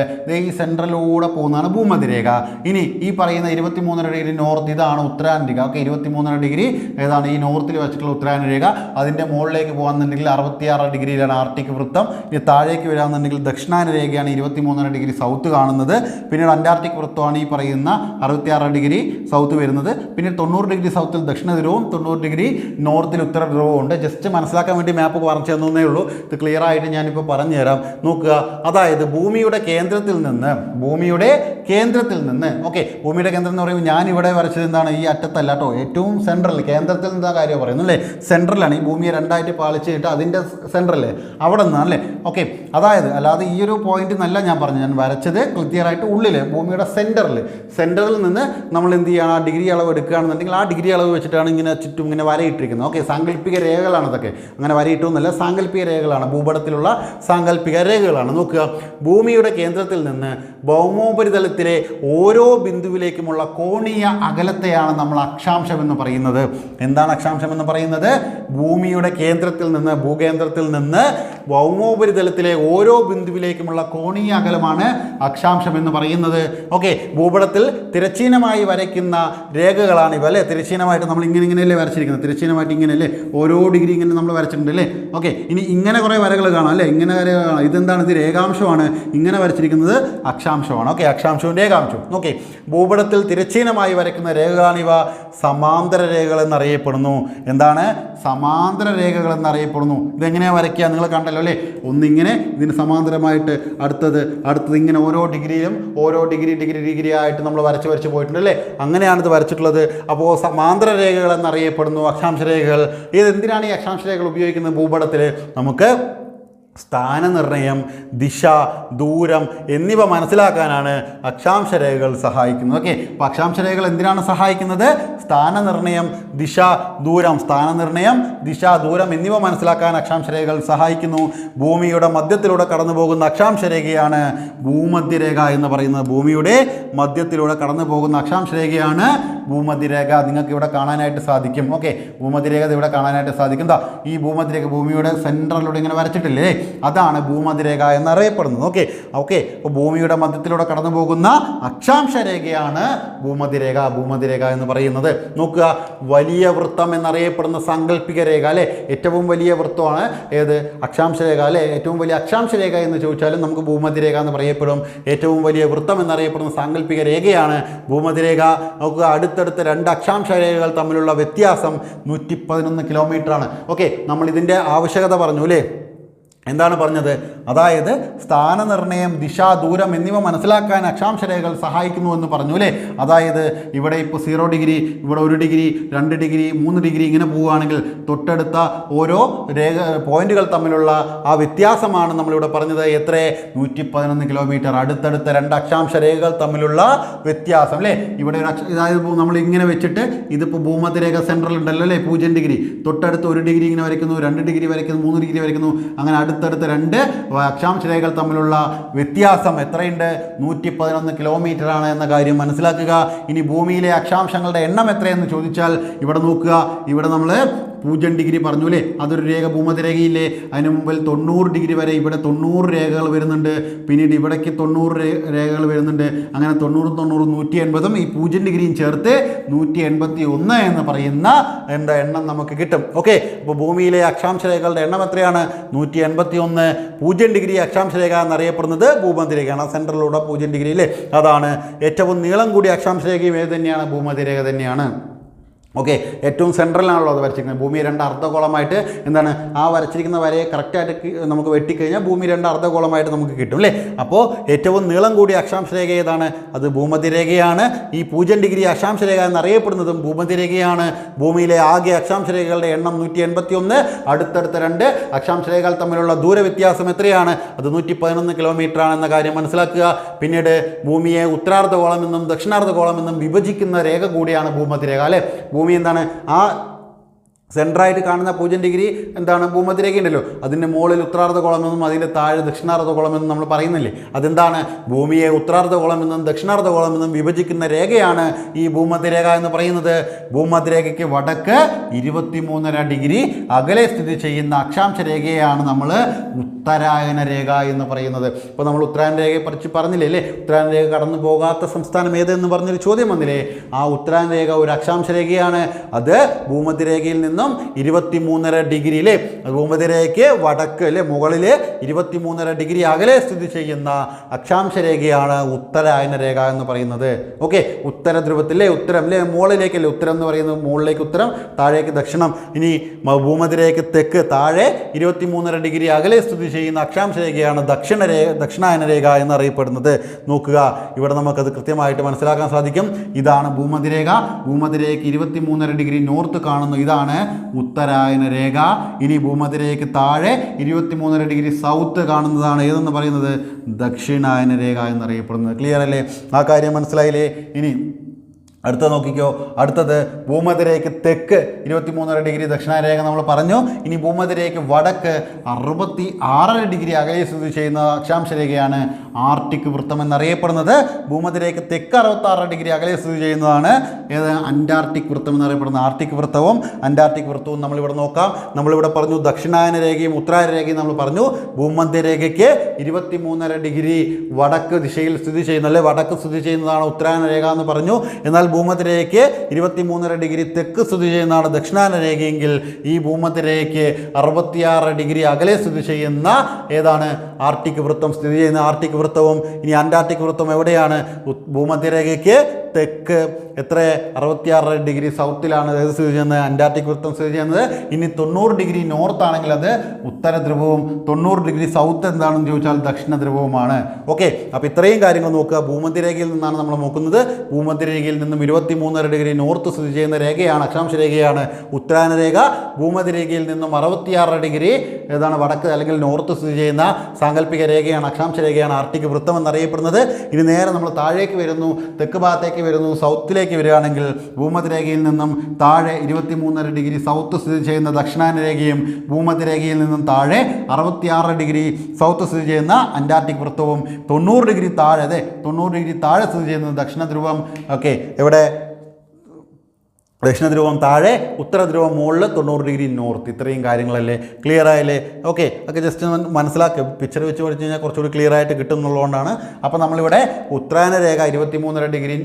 ഈ സെൻട്രലിലൂടെ പോകുന്നതാണ് ഭൂമധ്യരേഖ. ഇനി ഈ പറയുന്ന ഇരുപത്തി മൂന്നര ഡിഗ്രി നോർത്ത് ഇതാണ് ഉത്തരായന രേഖ ഓക്കെ ഇരുപത്തി മൂന്നര ഡിഗ്രി ഏതാണ്? ഈ നോർത്തിൽ വെച്ചിട്ടുള്ള ഉത്തരായന രേഖ അതിന്റെ മുകളിലേക്ക് പോകാമെന്നുണ്ടെങ്കിൽ അറുപത്തിയാറ് ഡിഗ്രിയിലാണ് ആർട്ടിക് വൃത്തം. ഇനി താഴേക്ക് വരാമെന്നുണ്ടെങ്കിൽ ദക്ഷിണായന രേഖയാണ് ഇരുപത്തി മൂന്നര ഡിഗ്രി സൗത്ത് കാണുന്നത്. പിന്നീട് അന്റാർട്ടിക് വൃത്തമാണ് ഈ പറയുന്ന അറുപത്തിയാറ് ഡിഗ്രി സൗത്ത് വരുന്നത്. പിന്നെ തൊണ്ണൂറ് ഡിഗ്രി സൗത്തിൽ ദക്ഷിണ ധ്രുവവും തൊണ്ണൂറ് ഡിഗ്രി നോർത്തിൽ ഉത്തര ധ്രുവവും ഉണ്ട്. ജസ്റ്റ് മനസ്സിലാക്കാൻ വേണ്ടി മാപ്പ് പറഞ്ഞു തന്നേ ഉള്ളൂ. ഇത് ക്ലിയർ ആയിട്ട് ഞാനിപ്പോൾ പറഞ്ഞു തരാം. നോക്കുക. അതായത് ഭൂമിയുടെ കേന്ദ്രത്തിൽ നിന്ന് ഭൂമിയുടെ കേന്ദ്രത്തിൽ നിന്ന് ഓക്കെ ഭൂമിയുടെ കേന്ദ്രം എന്ന് പറയുമ്പോൾ ഞാൻ ഇവിടെ വരച്ചത് എന്താണ്? ഈ അറ്റത്തല്ല കേട്ടോ. ഏറ്റവും സെൻട്രൽ കേന്ദ്രത്തിൽ നിന്നാ കാര്യം പറയുന്നു അല്ലേ? സെൻട്രലാണ് ഈ ഭൂമിയെ രണ്ടായിട്ട് പാളിച്ചിട്ട് അതിന്റെ സെൻട്രൽ അവിടെ നിന്നാണ് അല്ലേ? ഓക്കെ അതായത് അല്ലാതെ ഈ ഒരു പോയിന്റ് നല്ല ഞാൻ പറഞ്ഞു ഞാൻ വരച്ചത് ക്ലിയർ ആയിട്ട് ഉള്ളിൽ ഭൂമിയുടെ സെന്ററിൽ സെന്ററിൽ നിന്ന് നമ്മൾ എന്ത് ചെയ്യണം? ഡിഗ്രി അളവ് എടുക്കുകയാണെന്നുണ്ടെങ്കിൽ ആ ഡിഗ്രി അളവ് വെച്ചിട്ടാണ് ഇങ്ങനെ ചുറ്റും ഇങ്ങനെ വരയിട്ടിരിക്കുന്നത് ഓക്കെ സാങ്കല്പിക രേഖകളാണ് അതൊക്കെ. അങ്ങനെ വരയിട്ടൊന്നുമല്ല സാങ്കല്പിക രേഖകളാണ്. ഭൂപടത്തിലുള്ള സാങ്കല്പിക രേഖകളാണ്. നോക്കുക ഭൂമിയുടെ കേന്ദ്രത്തിൽ നിന്ന് ഭൗമോപരിതലത്തിലെ ഓരോ ബിന്ദുവിലേക്കുമുള്ള കോണീയ അകലത്തെയാണ് നമ്മൾ അക്ഷാംശം എന്ന് പറയുന്നത്. എന്താണ് അക്ഷാംശം എന്ന് പറയുന്നത്? ഭൂമിയുടെ കേന്ദ്രത്തിൽ നിന്ന് ഭൂകേന്ദ്രത്തിൽ നിന്ന് ഭൗമോപരിതലത്തിലെ ഓരോ ബിന്ദുവിലേക്കുമുള്ള കോണീയ അകലമാണ് അക്ഷാംശം എന്ന് പറയുന്നത്. ഓക്കെ ഭൂപടത്തിൽ തിരച്ചീനമായി വരയ്ക്കുന്ന രേഖകളാണ് ഇവ അല്ലേ? തിരച്ചീനമായിട്ട് നമ്മൾ ഇങ്ങനെ ഇങ്ങനെയല്ലേ വരച്ചിരിക്കുന്നത്? തിരച്ചീനമായിട്ട് ഇങ്ങനെയല്ലേ? ഓരോ ഡിഗ്രി ഇങ്ങനെ നമ്മൾ വരച്ചിട്ടുണ്ട് അല്ലേ? ഓക്കെ ഇനി ഇങ്ങനെ കുറേ വരകൾ കാണാം അല്ലേ? ഇങ്ങനെ വരകൾ കാണാം. ഇതെന്താണ്? ഇത് രേഖാംശമാണ്. ഇങ്ങനെ വരച്ചിരിക്കുന്നത് അക്ഷാംശമാണ്. ഓക്കെ അക്ഷാംശവും രേഖാംശവും. ഓക്കെ ഭൂപടത്തിൽ തിരച്ചീനമായി വരയ്ക്കുന്ന രേഖകളാണിവ. സമാന്തര രേഖകൾ എന്നറിയപ്പെടുന്നു. എന്താണ്? സമാന്തര രേഖകൾ എന്നറിയപ്പെടുന്നു. ഇതെങ്ങനെയാണ് വരയ്ക്കുക? നിങ്ങൾ കണ്ടല്ലോ? അല്ലേ? ഒന്നിങ്ങനെ ഇതിന് സമാന്തരമായിട്ട് അടുത്തത് അടുത്തത് ഇങ്ങനെ ഓരോ ഡിഗ്രിയിലും ഓരോ ഡിഗ്രി ഡിഗ്രി ഡിഗ്രി ആയിട്ട് നമ്മൾ വരച്ച് വരച്ച് പോയിട്ടുണ്ട് അല്ലേ? അങ്ങനെയാണ് ഇത് വരച്ചിട്ടുള്ളത്. അപ്പോൾ സമാന്തര രേഖകൾ എന്നറിയപ്പെടുന്നു അക്ഷാംശ രേഖകൾ ഇത് എന്തിനാണ് ഈ അക്ഷാംശ രേഖകൾ ഉപയോഗിക്കുന്നത് ഭൂപടത്തിൽ നമുക്ക് സ്ഥാനനിർണയം ദിശ ദൂരം എന്നിവ മനസ്സിലാക്കാനാണ് അക്ഷാംശ രേഖകൾ സഹായിക്കുന്നത്. ഓക്കെ അപ്പോൾ അക്ഷാംശ രേഖകൾ എന്തിനാണ് സഹായിക്കുന്നത്? സ്ഥാനനിർണയം ദിശ ദൂരം. സ്ഥാനനിർണയം ദിശ ദൂരം എന്നിവ മനസ്സിലാക്കാൻ അക്ഷാംശ രേഖകൾ സഹായിക്കുന്നു. ഭൂമിയുടെ മധ്യത്തിലൂടെ കടന്നു പോകുന്ന അക്ഷാംശ രേഖയാണ് ഭൂമധ്യരേഖ എന്ന് പറയുന്നത്. ഭൂമിയുടെ മധ്യത്തിലൂടെ കടന്നു പോകുന്ന അക്ഷാംശ രേഖയാണ് ഭൂമധ്യരേഖ. നിങ്ങൾക്ക് ഇവിടെ കാണാനായിട്ട് സാധിക്കും. ഓക്കെ ഭൂമധ്യരേഖ ഇവിടെ കാണാനായിട്ട് സാധിക്കും. ഈ ഭൂമധ്യരേഖ ഭൂമിയുടെ സെൻട്രലിലൂടെ ഇങ്ങനെ വരച്ചിട്ടില്ലേ? അതാണ് ഭൂമധ്യരേഖ എന്നറിയപ്പെടുന്നത്. ഓക്കെ ഓക്കെ അപ്പോൾ ഭൂമിയുടെ മധ്യത്തിലൂടെ കടന്നു പോകുന്ന അക്ഷാംശ രേഖയാണ് ഭൂമധ്യരേഖ ഭൂമധ്യരേഖ എന്ന് പറയുന്നത്. നോക്കുക വലിയ വൃത്തം എന്നറിയപ്പെടുന്ന സാങ്കല്പിക രേഖ അല്ലേ? ഏറ്റവും വലിയ വൃത്തമാണ് ഏത്? അക്ഷാംശ രേഖ അല്ലേ? ഏറ്റവും വലിയ അക്ഷാംശ രേഖ എന്ന് ചോദിച്ചാലും നമുക്ക് ഭൂമധ്യരേഖ എന്ന് പറയപ്പെടും. ഏറ്റവും വലിയ വൃത്തം എന്നറിയപ്പെടുന്ന സാങ്കല്പിക രേഖയാണ് ഭൂമധ്യരേഖ. നോക്കുക അടുത്തടുത്ത രണ്ട് അക്ഷാംശ രേഖകൾ തമ്മിലുള്ള വ്യത്യാസം നൂറ്റി പതിനൊന്ന് കിലോമീറ്ററാണ് ഓക്കെ നമ്മൾ ഇതിന്റെ ആവശ്യകത പറഞ്ഞു അല്ലേ? എന്താണ് പറഞ്ഞത്? അതായത് സ്ഥാനനിർണയം ദിശ ദൂരം എന്നിവ മനസ്സിലാക്കാൻ അക്ഷാംശരേഖകൾ സഹായിക്കുന്നു എന്ന് പറഞ്ഞു അല്ലേ? അതായത് ഇവിടെ ഇപ്പോൾ സീറോ ഡിഗ്രി ഇവിടെ ഒരു ഡിഗ്രി രണ്ട് ഡിഗ്രി മൂന്ന് ഡിഗ്രി ഇങ്ങനെ പോവുകയാണെങ്കിൽ തൊട്ടടുത്ത ഓരോ രേഖ പോയിന്റുകൾ തമ്മിലുള്ള ആ വ്യത്യാസമാണ് നമ്മളിവിടെ പറഞ്ഞത്. എത്ര? നൂറ്റി പതിനൊന്ന് കിലോമീറ്റർ അടുത്തടുത്ത രണ്ട് അക്ഷാംശ രേഖകൾ തമ്മിലുള്ള വ്യത്യാസം അല്ലേ? ഇവിടെ ഒരു അതായത് നമ്മൾ ഇങ്ങനെ വെച്ചിട്ട് ഇതിപ്പോൾ ഭൂമധ്യരേഖ സെൻട്രൽ ഉണ്ടല്ലോ അല്ലേ? പൂജ്യം ഡിഗ്രി തൊട്ടടുത്ത് ഒരു ഡിഗ്രി ഇങ്ങനെ വരയ്ക്കുന്നു രണ്ട് ഡിഗ്രി വരയ്ക്കുന്നു മൂന്ന് ഡിഗ്രി വരയ്ക്കുന്നു. അങ്ങനെ അടുത്തടുത്ത് രണ്ട്. അക്ഷാംശരേഖകൾ തമ്മിലുള്ള വ്യത്യാസം എത്രയുണ്ട്? നൂറ്റി പതിനൊന്ന് കിലോമീറ്റർ ആണ് എന്ന കാര്യം മനസ്സിലാക്കുക. ഇനി ഭൂമിയിലെ അക്ഷാംശങ്ങളുടെ എണ്ണം എത്രയെന്ന് ചോദിച്ചാൽ ഇവിടെ നോക്കുക. ഇവിടെ നമ്മൾ പൂജ്യം ഡിഗ്രി പറഞ്ഞു അല്ലേ? അതൊരു രേഖ ഭൂമധ്യരേഖയില്ലേ? അതിന് മുമ്പിൽ തൊണ്ണൂറ് ഡിഗ്രി വരെ ഇവിടെ തൊണ്ണൂറ് രേഖകൾ വരുന്നുണ്ട്. പിന്നീട് ഇവിടേക്ക് തൊണ്ണൂറ് രേഖകൾ വരുന്നുണ്ട്. അങ്ങനെ തൊണ്ണൂറും തൊണ്ണൂറും നൂറ്റി എൺപതും ഈ പൂജ്യം ഡിഗ്രിയും ചേർത്ത് നൂറ്റി എൺപത്തി ഒന്ന് എന്ന് പറയുന്ന എന്താ എണ്ണം നമുക്ക് കിട്ടും. ഓക്കെ അപ്പോൾ ഭൂമിയിലെ അക്ഷാംശ രേഖകളുടെ എണ്ണം എത്രയാണ്? നൂറ്റി എൺപത്തി ഒന്ന് പൂജ്യം ഡിഗ്രി അക്ഷാംശ രേഖ എന്നറിയപ്പെടുന്നത് ഭൂമധ്യരേഖയാണ്. സെൻട്രലിലൂടെ പൂജ്യം ഡിഗ്രി അല്ലേ? അതാണ്. ഏറ്റവും നീളം കൂടിയ അക്ഷാംശ രേഖയും ഏത് തന്നെയാണ്? ഭൂമധ്യരേഖ തന്നെയാണ്. ഓക്കെ ഏറ്റവും സെൻട്രലാണല്ലോ അത് വരച്ചിരിക്കുന്നത്. ഭൂമി രണ്ട് അർദ്ധഗോളമായിട്ട് എന്താണ് ആ വരച്ചിരിക്കുന്ന വരയെ കറക്റ്റായിട്ട് നമുക്ക് വെട്ടിക്കഴിഞ്ഞാൽ ഭൂമി രണ്ട് അർദ്ധഗോളമായിട്ട് നമുക്ക് കിട്ടും അല്ലേ? അപ്പോൾ ഏറ്റവും നീളം കൂടിയ അക്ഷാംശ രേഖ ഏതാണ്? അത് ഭൂമധ്യരേഖയാണ് ഈ പൂജ്യം ഡിഗ്രി അക്ഷാംശ രേഖ എന്നറിയപ്പെടുന്നതും ഭൂമധ്യരേഖയാണ് ഭൂമിയിലെ ആകെ അക്ഷാംശ രേഖകളുടെ എണ്ണം നൂറ്റി എൺപത്തി ഒന്ന് അടുത്തടുത്ത രണ്ട് അക്ഷാംശ രേഖകൾ തമ്മിലുള്ള ദൂരവ്യത്യാസം എത്രയാണ്? അത് നൂറ്റി പതിനൊന്ന് കിലോമീറ്റർ ആണെന്ന കാര്യം മനസ്സിലാക്കുക. പിന്നീട് ഭൂമിയെ ഉത്തരാർദ്ധഗോളം എന്നും ദക്ഷിണാർദ്ധഗോളം എന്നും വിഭജിക്കുന്ന രേഖ കൂടിയാണ് ഭൂമധ്യരേഖ അല്ലേ? ഭൂമി എന്താണ് ആ സെൻട്രായിട്ട് കാണുന്ന പൂജ്യം ഡിഗ്രി എന്താണ് ഭൂമധ്യരേഖ ഉണ്ടല്ലോ. അതിന്റെ മുകളിൽ ഉത്തരാർദ്ധഗോളം എന്നും അതിന്റെ താഴെ ദക്ഷിണാർദ്ധഗോളം എന്നും നമ്മൾ പറയുന്നില്ലേ. അതെന്താണ്? ഭൂമിയെ ഉത്തരാർദ്ധഗോളം എന്നും ദക്ഷിണാർദ്ധഗോളം എന്നും വിഭജിക്കുന്ന രേഖയാണ് ഈ ഭൂമധ്യരേഖ എന്ന് പറയുന്നത്. ഭൂമധ്യരേഖയ്ക്ക് വടക്ക് ഇരുപത്തിമൂന്നര ഡിഗ്രി അകലെ സ്ഥിതി ചെയ്യുന്ന അക്ഷാംശ രേഖയാണ് നമ്മൾ ഉത്തരായന രേഖ എന്ന് പറയുന്നത്. ഇപ്പോൾ നമ്മൾ ഉത്തരായന രേഖയെ പറിച്ച് പറഞ്ഞില്ലേ അല്ലേ? ഉത്തരായന രേഖ കടന്നു പോകാത്ത സംസ്ഥാനം ഏതെന്ന് പറഞ്ഞൊരു ചോദ്യം വന്നില്ലേ? ആ ഉത്തരായന രേഖ ഒരു അക്ഷാംശ രേഖയാണ്. അത് ഭൂമധ്യരേഖയിൽ നിന്നും ഇരുപത്തിമൂന്നര ഡിഗ്രി അല്ലേ ഭൂമതിരേക്ക് ഭൂമധ്യരേഖയ്ക്ക് വടക്ക് മുകളിലെ ഇരുപത്തി ഇരുപത്തിമൂന്നര ഡിഗ്രി അകലെ സ്ഥിതി ചെയ്യുന്ന അക്ഷാംശ രേഖയാണ് ഉത്തരായന രേഖ എന്ന് പറയുന്നത്. ഓക്കെ ഉത്തര ധ്രുവത്തിലെ ഉത്തരം അല്ലേ മുകളിലേക്കല്ലേ ഉത്തരം എന്ന് പറയുന്നത്? മുകളിലേക്ക് ഉത്തരം താഴേക്ക് ദക്ഷിണം. ഇനി ഭൂമതിരേക്ക് തെക്ക് താഴെ ഇരുപത്തിമൂന്നര ഡിഗ്രി അകലെ സ്ഥിതി ചെയ്യുന്ന അക്ഷാംശ രേഖയാണ് ദക്ഷിണ രേഖ ദക്ഷിണായന രേഖ എന്നറിയപ്പെടുന്നത്. നോക്കുക ഇവിടെ നമുക്കത് കൃത്യമായിട്ട് മനസ്സിലാക്കാൻ സാധിക്കും. ഇതാണ് ഭൂമതിരേഖ ഭൂമധ്യരേഖയ്ക്ക് ഇരുപത്തിമൂന്നര ഡിഗ്രി നോർത്ത് കാണുന്നു. ഇതാണ് ഉത്തരായന രേഖ ഇനി ഭൂമധ്യരേഖയ്ക്ക് താഴെ ഇരുപത്തിമൂന്നര ഡിഗ്രി സൗത്ത് കാണുന്നതാണ് ഏതെന്ന് പറയുന്നത് ദക്ഷിണായന രേഖ എന്നറിയപ്പെടുന്നത്. ക്ലിയർ അല്ലേ? ആ കാര്യം മനസ്സിലായില്ലേ? ഇനി അടുത്ത നോക്കിക്കോ. അടുത്തത് ഭൂമധ്യരേഖയ്ക്ക് തെക്ക് ഇരുപത്തിമൂന്നര ഡിഗ്രി ദക്ഷിണാരേഖ നമ്മൾ പറഞ്ഞു. ഇനി ഭൂമധ്യരേഖയ്ക്ക് വടക്ക് അറുപത്തി ആറര ഡിഗ്രി അകലെ സ്ഥിതി ചെയ്യുന്ന അക്ഷാംശ രേഖയാണ് ആർട്ടിക് വൃത്തം എന്നറിയപ്പെടുന്നത്. ഭൂമധ്യരേഖയ്ക്ക് തെക്ക് അറുപത്താറ് ഡിഗ്രി അകലെ സ്ഥിതി ചെയ്യുന്നതാണ്. ഏത്? അന്റാർട്ടിക് വൃത്തം എന്നറിയപ്പെടുന്ന ആർട്ടിക് വൃത്തവും. അന്റാർട്ടിക് വൃത്തവും നമ്മളിവിടെ നോക്കാം. നമ്മളിവിടെ പറഞ്ഞു ദക്ഷിണായന രേഖയും ഉത്തരായന രേഖയും നമ്മൾ പറഞ്ഞു. ഭൂമധ്യരേഖയ്ക്ക് ഇരുപത്തിമൂന്നര ഡിഗ്രി വടക്ക് ദിശയിൽ സ്ഥിതി ചെയ്യുന്ന അല്ലെ വടക്ക് സ്ഥിതി ചെയ്യുന്നതാണ് ഉത്തരായന രേഖ എന്ന് പറഞ്ഞു. എന്നാൽ ഭൂമധ്യരേഖയ്ക്ക് ഇരുപത്തിമൂന്നര ഡിഗ്രി തെക്ക് സ്ഥിതി ചെയ്യുന്നതാണ് ദക്ഷിണാന രേഖയെങ്കിൽ ഈ ഭൂമധ്യരേഖയ്ക്ക് അറുപത്തിയാറ് ഡിഗ്രി അകലെ സ്ഥിതി ചെയ്യുന്ന ഏതാണ്? ആർട്ടിക് വൃത്തം സ്ഥിതി ചെയ്യുന്ന ആർട്ടിക് വൃത്തവും ഇനി അന്റാർട്ടിക് വൃത്തം എവിടെയാണ്? ഭൂമധ്യരേഖയ്ക്ക് തെക്ക്. എത്ര? അറുപത്തിയാറ് ഡിഗ്രി സൗത്തിലാണ് അതായത് സ്ഥിതി ചെയ്യുന്നത്. അന്റാർട്ടിക് വൃത്തം സ്ഥിതി ചെയ്യുന്നത് ഇനി തൊണ്ണൂറ് ഡിഗ്രി നോർത്ത് ആണെങ്കിൽ അത് ഉത്തര ധ്രുവവും തൊണ്ണൂറ് ഡിഗ്രി സൗത്ത് എന്താണെന്ന് ചോദിച്ചാൽ ദക്ഷിണ ധ്രുവവുമാണ്. ഓക്കെ അപ്പോൾ ഇത്രയും കാര്യങ്ങൾ നോക്കുക. ഭൂമധ്യരേഖയിൽ നിന്നാണ് നമ്മൾ നോക്കുന്നത്. ഭൂമധ്യരേഖയിൽ നിന്നും ഇരുപത്തി മൂന്നര ഡിഗ്രി നോർത്ത് സ്ഥിതി ചെയ്യുന്ന രേഖയാണ് അക്ഷാംശ രേഖയാണ്. ഉത്തരായന രേഖ ഭൂമധ്യരേഖയിൽ നിന്നും അറുപത്തിയാറ് ഡിഗ്രി ഏതാണ് വടക്ക് അല്ലെങ്കിൽ നോർത്ത് സ്ഥിതി ചെയ്യുന്ന സാങ്കല്പിക രേഖയാണ് അക്ഷാംശ രേഖയാണ് ആർട്ടിക് വൃത്തം എന്നറിയപ്പെടുന്നത് ഇനി നേരെ നമ്മൾ താഴേക്ക് വരുന്നു തെക്ക് ഭാഗത്തേക്ക് വരുന്നു സൗത്തിലേക്ക് വരികയാണെങ്കിൽ ഭൂമധ്യരേഖയിൽ നിന്നും താഴെ ഇരുപത്തി മൂന്നര ഡിഗ്രി സൗത്ത് സ്ഥിതി ചെയ്യുന്ന ദക്ഷിണായന രേഖയും ഭൂമധ്യരേഖയിൽ നിന്നും താഴെ അറുപത്തിയാറ് ഡിഗ്രി സൗത്ത് സ്ഥിതി ചെയ്യുന്ന അന്റാർട്ടിക് വൃത്തവും തൊണ്ണൂറ് ഡിഗ്രി താഴെ അതെ തൊണ്ണൂറ് ഡിഗ്രി താഴെ സ്ഥിതി ചെയ്യുന്നത് ദക്ഷിണ ധ്രുവം ഓക്കെ ഇവിടെ ദക്ഷിണ ധ്രുവം താഴെ ഉത്തര ധ്രുവം മുകളിൽ തൊണ്ണൂറ് ഡിഗ്രി നോർത്ത്. ഇത്രയും കാര്യങ്ങളല്ലേ? ക്ലിയർ ആയല്ലേ? ഓക്കെ ഒക്കെ ജസ്റ്റ് മനസ്സിലാക്കി. പിക്ചർ വെച്ച് പഠിച്ചു കഴിഞ്ഞാൽ കുറച്ചുകൂടി ക്ലിയർ ആയിട്ട് കിട്ടും എന്നുള്ളതുകൊണ്ടാണ്. അപ്പോൾ നമ്മളിവിടെ ഉത്തരായന രേഖ ഇരുപത്തി മൂന്നര ഡിഗ്രി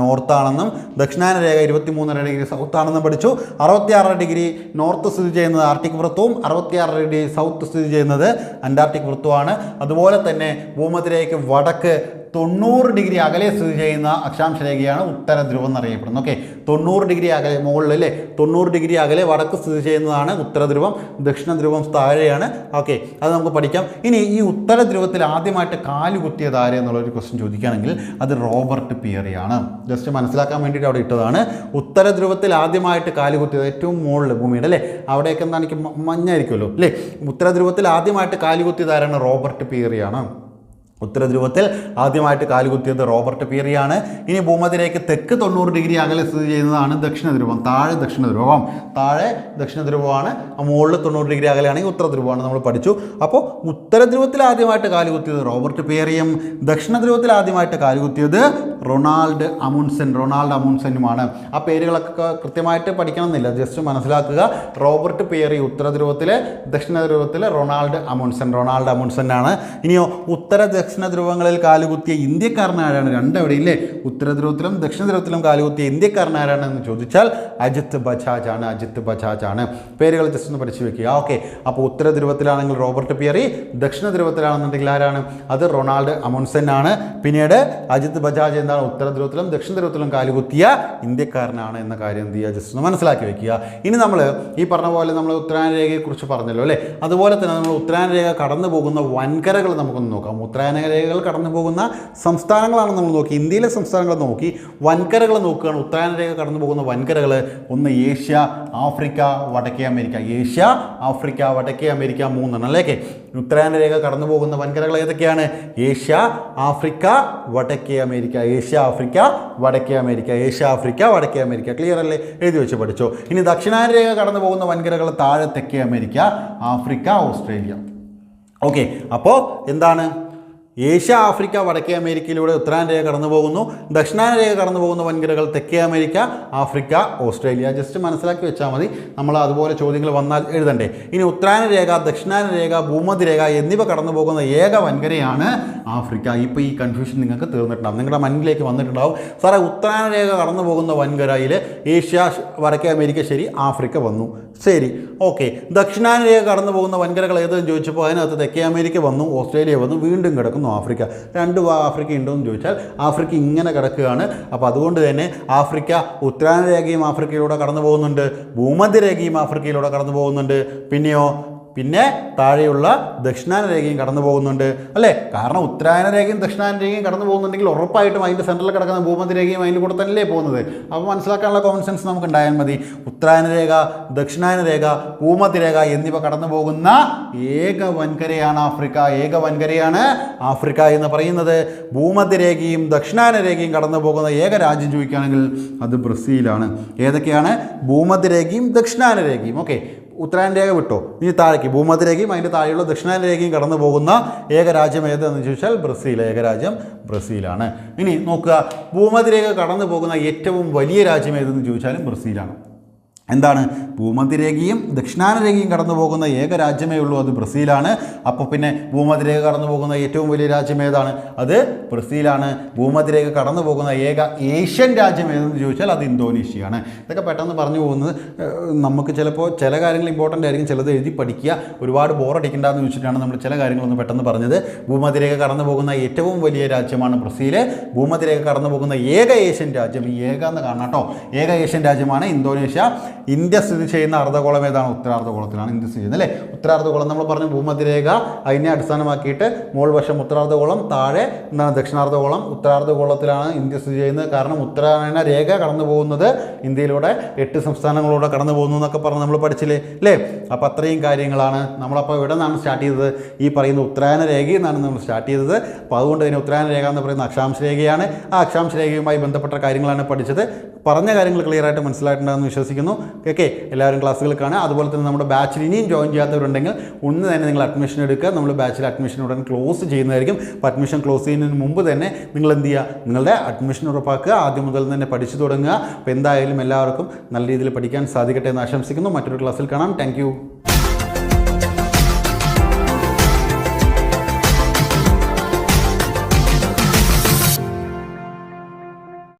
നോർത്താണെന്നും ദക്ഷിണായന രേഖ ഇരുപത്തി മൂന്നര ഡിഗ്രി സൗത്ത് ആണെന്നും പഠിച്ചു. അറുപത്തിയാറര ഡിഗ്രി നോർത്ത് സ്ഥിതി ചെയ്യുന്നത് ആർട്ടിക് വൃത്തവും അറുപത്തിയാറര ഡിഗ്രി സൗത്ത് സ്ഥിതി ചെയ്യുന്നത് അന്റാർട്ടിക് വൃത്തവുമാണ്. അതുപോലെ തന്നെ ഭൂമധ്യരേഖയ്ക്ക് വടക്ക് തൊണ്ണൂറ് ഡിഗ്രി അകലെ സ്ഥിതി ചെയ്യുന്ന അക്ഷാംശ രേഖയാണ് ഉത്തര ധ്രുവം എന്നറിയപ്പെടുന്നത്. ഓക്കെ തൊണ്ണൂറ് ഡിഗ്രി അകലെ മുകളിൽ അല്ലേ? തൊണ്ണൂറ് ഡിഗ്രി അകലെ വടക്ക് സ്ഥിതി ചെയ്യുന്നതാണ് ഉത്തര ധ്രുവം ദക്ഷിണ ധ്രുവം താഴെയാണ്. ഓക്കെ അത് നമുക്ക് പഠിക്കാം. ഇനി ഈ ഉത്തര ധ്രുവത്തിൽ ആദ്യമായിട്ട് കാൽ കുത്തിയത് ആരെ എന്നുള്ളൊരു ക്വസ്റ്റ്യൻ ചോദിക്കുകയാണെങ്കിൽ അത് റോബർട്ട് പിയറിയാണ് ജസ്റ്റ് മനസ്സിലാക്കാൻ വേണ്ടിയിട്ട് അവിടെ ഇട്ടതാണ്. ഉത്തര ധ്രുവത്തിൽ ആദ്യമായിട്ട് കാൽ കുത്തിയത് ഏറ്റവും മുകളിൽ ഭൂമിയുടെ അല്ലേ? അവിടെയൊക്കെ എന്താണെങ്കിൽ മഞ്ഞായിരിക്കുമല്ലോ അല്ലേ? ഉത്തര ധ്രുവത്തിൽ ആദ്യമായിട്ട് കാൽ കുത്തിയത് ആരാണ്? റോബർട്ട് പിയറിയാണ്. ഉത്തര ധ്രുവത്തിൽ ആദ്യമായിട്ട് കാലുകുത്തിയത് റോബർട്ട് പിയറിയാണ് ഇനി ഭൂമധ്യരേഖയ്ക്ക് തെക്ക് തൊണ്ണൂറ് ഡിഗ്രി അകലെ സ്ഥിതി ചെയ്യുന്നതാണ് ദക്ഷിണധ്രുവം താഴെ ദക്ഷിണധ്രുവം. താഴെ ദക്ഷിണധ്രുവമാണ് മുകളിൽ തൊണ്ണൂറ് ഡിഗ്രി അകലെയാണെങ്കിൽ ഉത്തരധ്രുവമാണ് നമ്മൾ പഠിച്ചു. അപ്പോൾ ഉത്തരധ്രുവത്തിൽ ആദ്യമായിട്ട് കാലുകുത്തിയത് റോബർട്ട് പിയറിയും ദക്ഷിണധ്രുവത്തിൽ ആദ്യമായിട്ട് കാലുകുത്തിയത് റൊണാൾഡ് അമുൻസൻ റൊണാൾഡ് അമുൻസനുമാണ് ആ പേരുകളൊക്കെ കൃത്യമായിട്ട് പഠിക്കണമെന്നില്ല ജസ്റ്റ് മനസ്സിലാക്കുക. റോബർട്ട് പിയറി ഉത്തരധ്രുവത്തിലെ ദക്ഷിണധ്രുവത്തിലെ ദക്ഷിണ ധ്രുവത്തിലെ റൊണാൾഡ് അമുൻസൻ റൊണാൾഡ് അമുൻസൻ ആണ് ഇനിയോ ഉത്തര ദക്ഷിണ ധ്രുവങ്ങളിൽ കാലുകുത്തിയ ഇന്ത്യക്കാരൻ ആരാണ് രണ്ടവിടെ ഇല്ലേ ഉത്തര ധ്രുവത്തിലും ദക്ഷിണ ധ്രുവത്തിലും കാലുകുത്തിയ എന്ന് ചോദിച്ചാൽ അജിത് ബജാജ് ആണ് അജിത് ബജാജ് ആണ് പേരുകൾ ജസ്റ്റ് ഒന്ന് പഠിച്ചു വെക്കുക ഓക്കെ. അപ്പോൾ ഉത്തര ധ്രുവത്തിലാണെങ്കിൽ റോബർട്ട് പിയറി ദക്ഷിണ ധ്രുവത്തിലാണെന്നുണ്ടെങ്കിൽ ആരാണ്? അത് റൊണാൾഡ് അമോൺസൻ ആണ് പിന്നീട് അജിത് ബജാജ് എന്താണ്? ഉത്തര ധ്രുവത്തിലും ദക്ഷിണ ധ്രുവത്തിലും കാലുകുത്തിയ ഇന്ത്യക്കാരനാണ് എന്ന കാര്യം എന്ത് ചെയ്യുക? ജസ്റ്റ് ഒന്ന് മനസ്സിലാക്കി വെക്കുക. ഇനി നമ്മൾ ഈ പറഞ്ഞ പോലെ നമ്മൾ ഉത്തരായന രേഖയെക്കുറിച്ച് പറഞ്ഞല്ലോ അല്ലേ? അതുപോലെ തന്നെ നമ്മൾ ഉത്തരായന രേഖ കടന്നു പോകുന്ന വൻകരകൾ നമുക്കൊന്ന് നോക്കാം. ഉത്തരായന രേഖകൾ കടന്നു പോകുന്ന സംസ്ഥാനങ്ങളാണ് നമ്മൾ നോക്കി. ഇന്ത്യയിലെ സംസ്ഥാനങ്ങൾ നോക്കി. വൻകരകൾ നോക്കുകയാണ്. ഉത്തരാനരേഖ കടന്നു പോകുന്ന വൻകരകൾ ഒന്ന് ഏഷ്യ ആഫ്രിക്ക വടക്കേ അമേരിക്ക. ഏഷ്യ ആഫ്രിക്ക വടക്കേ അമേരിക്ക മൂന്നെണ്ണം അല്ലേ? ഉത്തരാനരേഖ കടന്നു പോകുന്ന വൻകരകൾ ഏതൊക്കെയാണ്? ഏഷ്യ ആഫ്രിക്ക വടക്കേ അമേരിക്ക. ഏഷ്യ ആഫ്രിക്ക വടക്കേ അമേരിക്ക. ഏഷ്യ ആഫ്രിക്ക വടക്കേ അമേരിക്ക. ക്ലിയർ അല്ലേ? എഴുതി വെച്ച് പഠിച്ചോ. ഇനി ദക്ഷിണാനരേഖ കടന്നു പോകുന്ന വൻകരകൾ താഴെ തെക്കേ അമേരിക്ക ആഫ്രിക്ക ഓസ്ട്രേലിയ. ഓക്കെ. അപ്പോൾ എന്താണ്? ഏഷ്യ ആഫ്രിക്ക വടക്കേ അമേരിക്കയിലൂടെ ഉത്തരാൻരേഖ കടന്നു പോകുന്നു. ദക്ഷിണാനരേഖ കടന്നു പോകുന്ന വൻകിടകൾ തെക്കേ അമേരിക്ക ആഫ്രിക്ക ഓസ്ട്രേലിയ. ജസ്റ്റ് മനസ്സിലാക്കി വെച്ചാൽ മതി. നമ്മൾ അതുപോലെ ചോദ്യങ്ങൾ വന്നാൽ എഴുതണ്ടേ. ഇനി ഉത്തരാനരേഖ ദക്ഷിണാനരേഖ ഭൂമധ്യരേഖ എന്നിവ കടന്നു പോകുന്ന ഏക വൻകരയാണ് ആഫ്രിക്ക. ഇപ്പോൾ ഈ കൺഫ്യൂഷൻ നിങ്ങൾക്ക് തീർന്നിട്ടുണ്ടാവും. നിങ്ങളുടെ മണ്ണിലേക്ക് വന്നിട്ടുണ്ടാവും. സാറേ ഉത്തരാനരേഖ കടന്നു പോകുന്ന വൻകരയിൽ ഏഷ്യ വടക്കേ അമേരിക്ക ശരി ആഫ്രിക്ക വന്നു. ശരി ഓക്കെ. ദക്ഷിണാനരേഖ കടന്നു പോകുന്ന വൻകരകൾ ഏതെന്ന് ചോദിച്ചപ്പോൾ അതിനകത്ത് തെക്കേ അമേരിക്ക വന്നു ഓസ്ട്രേലിയ വന്നു വീണ്ടും കിടക്കുന്നു. ആഫ്രിക്ക. രണ്ട് ഭാഗം ആഫ്രിക്ക ഉണ്ടോ എന്ന് ചോദിച്ചാൽ ആഫ്രിക്ക ഇങ്ങനെ കിടക്കുകയാണ്. അപ്പോൾ അതുകൊണ്ട് തന്നെ ആഫ്രിക്ക ഉത്തരായന രേഖയും ആഫ്രിക്കയിലൂടെ കടന്നു പോകുന്നുണ്ട് ഭൂമധ്യരേഖയും ആഫ്രിക്കയിലൂടെ കടന്നു പോകുന്നുണ്ട് പിന്നെയോ പിന്നെ താഴെയുള്ള ദക്ഷിണായന രേഖയും കടന്നു പോകുന്നുണ്ട്. അല്ലേ? കാരണം ഉത്തരായന രേഖയും ദക്ഷിണായന രേഖയും കടന്നു പോകുന്നുണ്ടെങ്കിൽ ഉറപ്പായിട്ടും അതിന്റെ സെന്ററിൽ കിടക്കുന്ന ഭൂമധ്യരേഖയും അതിന്റെ കൂടെ തന്നെയല്ലേ പോകുന്നത്. അപ്പോൾ മനസ്സിലാക്കാനുള്ള കോമൺ സെൻസ് നമുക്ക് ഉണ്ടായാൽ മതി. ഉത്തരായന രേഖ ദക്ഷിണായന രേഖ ഭൂമധ്യരേഖ എന്നിവ കടന്നു പോകുന്ന ഏക വൻകരയാണ് ആഫ്രിക്ക. ഏക വൻകരയാണ് ആഫ്രിക്ക എന്ന് പറയുന്നത്. ഭൂമധ്യരേഖയും ദക്ഷിണായന രേഖയും കടന്നു പോകുന്ന ഏക രാജ്യം ചോദിക്കുകയാണെങ്കിൽ അത് ബ്രസീലാണ്. ഏതൊക്കെയാണ്? ഭൂമധ്യരേഖയും ദക്ഷിണായന രേഖയും ഓക്കെ. ഉത്തരായന രേഖ വിട്ടോ? ഇനി താഴേക്ക്. ഭൂമധ്യരേഖയും അതിന്റെ താഴെയുള്ള ദക്ഷിണായന രേഖയും കടന്നു പോകുന്ന ഏക രാജ്യം ഏതെന്ന് ചോദിച്ചാൽ ബ്രസീൽ. ഏകരാജ്യം ബ്രസീലാണ്. ഇനി നോക്കുക ഭൂമധ്യരേഖ കടന്നു പോകുന്ന ഏറ്റവും വലിയ രാജ്യം ഏതെന്ന് ചോദിച്ചാലും ബ്രസീലാണ്. എന്താണ്? ഭൂമധ്യരേഖയും ദക്ഷിണാനരേഖയും കടന്നു പോകുന്ന ഏക രാജ്യമേ ഉള്ളൂ. അത് ബ്രസീലാണ്. അപ്പോൾ പിന്നെ ഭൂമധ്യരേഖ കടന്നു പോകുന്ന ഏറ്റവും വലിയ രാജ്യം ഏതാണ്? അത് ബ്രസീലാണ്. ഭൂമധ്യരേഖ കടന്നു പോകുന്ന ഏക ഏഷ്യൻ രാജ്യം ഏതെന്ന് ചോദിച്ചാൽ അത് ഇന്തോനേഷ്യയാണ്. ഇതൊക്കെ പെട്ടെന്ന് പറഞ്ഞു പോകുന്നത് നമുക്ക് ചിലപ്പോൾ ചില കാര്യങ്ങൾ ഇമ്പോർട്ടന്റ് ആയിരിക്കും. ചിലത് എഴുതി പഠിക്കുക. ഒരുപാട് ബോറടിക്കേണ്ടതെന്ന് വെച്ചിട്ടാണ് നമ്മൾ ചില കാര്യങ്ങളൊന്ന് പെട്ടെന്ന് പറഞ്ഞത്. ഭൂമധ്യരേഖ കടന്നു പോകുന്ന ഏറ്റവും വലിയ രാജ്യമാണ് ബ്രസീൽ ഭൂമധ്യരേഖ കടന്നു പോകുന്ന ഏക ഏഷ്യൻ രാജ്യം ഈ ഏക എന്ന് കാണാം കേട്ടോ. ഏക ഏഷ്യൻ രാജ്യമാണ് ഇന്തോനേഷ്യ. ഇന്ത്യ സ്ഥിതി ചെയ്യുന്ന അർദ്ധഗോളം ഏതാണ്? ഉത്തരാർദ്ധഗോളത്തിലാണ് ഇന്ത്യ സ്ഥിതി ചെയ്യുന്നത് അല്ലേ? ഉത്തരാർദ്ധഗോളം നമ്മൾ പറഞ്ഞു ഭൂമധ്യരേഖ അതിനെ അടിസ്ഥാനമാക്കിയിട്ട് മോൾ വശം ഉത്തരാർദ്ധഗോളം താഴെ എന്താണ്? ദക്ഷിണാർദ്ധഗോളം. ഉത്തരാർദ്ധഗോളത്തിലാണ് ഇന്ത്യ സ്ഥിതി ചെയ്യുന്നത്. കാരണം ഉത്തരായണ രേഖ കടന്നു പോകുന്നത് ഇന്ത്യയിലൂടെ എട്ട് സംസ്ഥാനങ്ങളിലൂടെ കടന്നു പോകുന്നു എന്നൊക്കെ പറഞ്ഞ് നമ്മൾ പഠിച്ചില്ലേ അല്ലേ? അപ്പോൾ അത്രയും കാര്യങ്ങളാണ്. നമ്മളപ്പോൾ ഇവിടെ നിന്നാണ് സ്റ്റാർട്ട് ചെയ്തത്? ഈ പറയുന്ന ഉത്തരായന രേഖയിൽ നിന്നാണ് നമ്മൾ സ്റ്റാർട്ട് ചെയ്തത്. അപ്പോൾ അതുകൊണ്ട് തന്നെ ഉത്തരായന രേഖ എന്ന് പറയുന്ന അക്ഷാംശ രേഖയാണ്. ആ അക്ഷാംശ രേഖയുമായി ബന്ധപ്പെട്ട കാര്യങ്ങളാണ് പഠിച്ചത്. പറഞ്ഞ കാര്യങ്ങൾ ക്ലിയർ ആയിട്ട് മനസ്സിലായിട്ടുണ്ടെന്ന് വിശ്വസിക്കുന്നു. ഓക്കെ എല്ലാവരും ക്ലാസ്സുകൾ കാണുക. അതുപോലെ തന്നെ നമ്മുടെ ബാച്ചിൽ ഇനിയും ജോയിൻ ചെയ്യാത്തവരുണ്ടെങ്കിൽ ഒന്ന് തന്നെ നിങ്ങൾ അഡ്മിഷൻ എടുക്കുക. നമ്മൾ ബാച്ചിൽ അഡ്മിഷൻ ഉടൻ ക്ലോസ് ചെയ്യുന്നതായിരിക്കും. അപ്പോൾ അഡ്മിഷൻ ക്ലോസ് ചെയ്യുന്നതിന് മുമ്പ് തന്നെ നിങ്ങൾ എന്ത് ചെയ്യുക? നിങ്ങളുടെ അഡ്മിഷൻ ഉറപ്പാക്കുക. ആദ്യം മുതൽ തന്നെ പഠിച്ചു തുടങ്ങുക. അപ്പോൾ എന്തായാലും എല്ലാവർക്കും നല്ല രീതിയിൽ പഠിക്കാൻ സാധിക്കട്ടെ എന്ന് ആശംസിക്കുന്നു. മറ്റൊരു ക്ലാസ്സിൽ കാണാം. താങ്ക്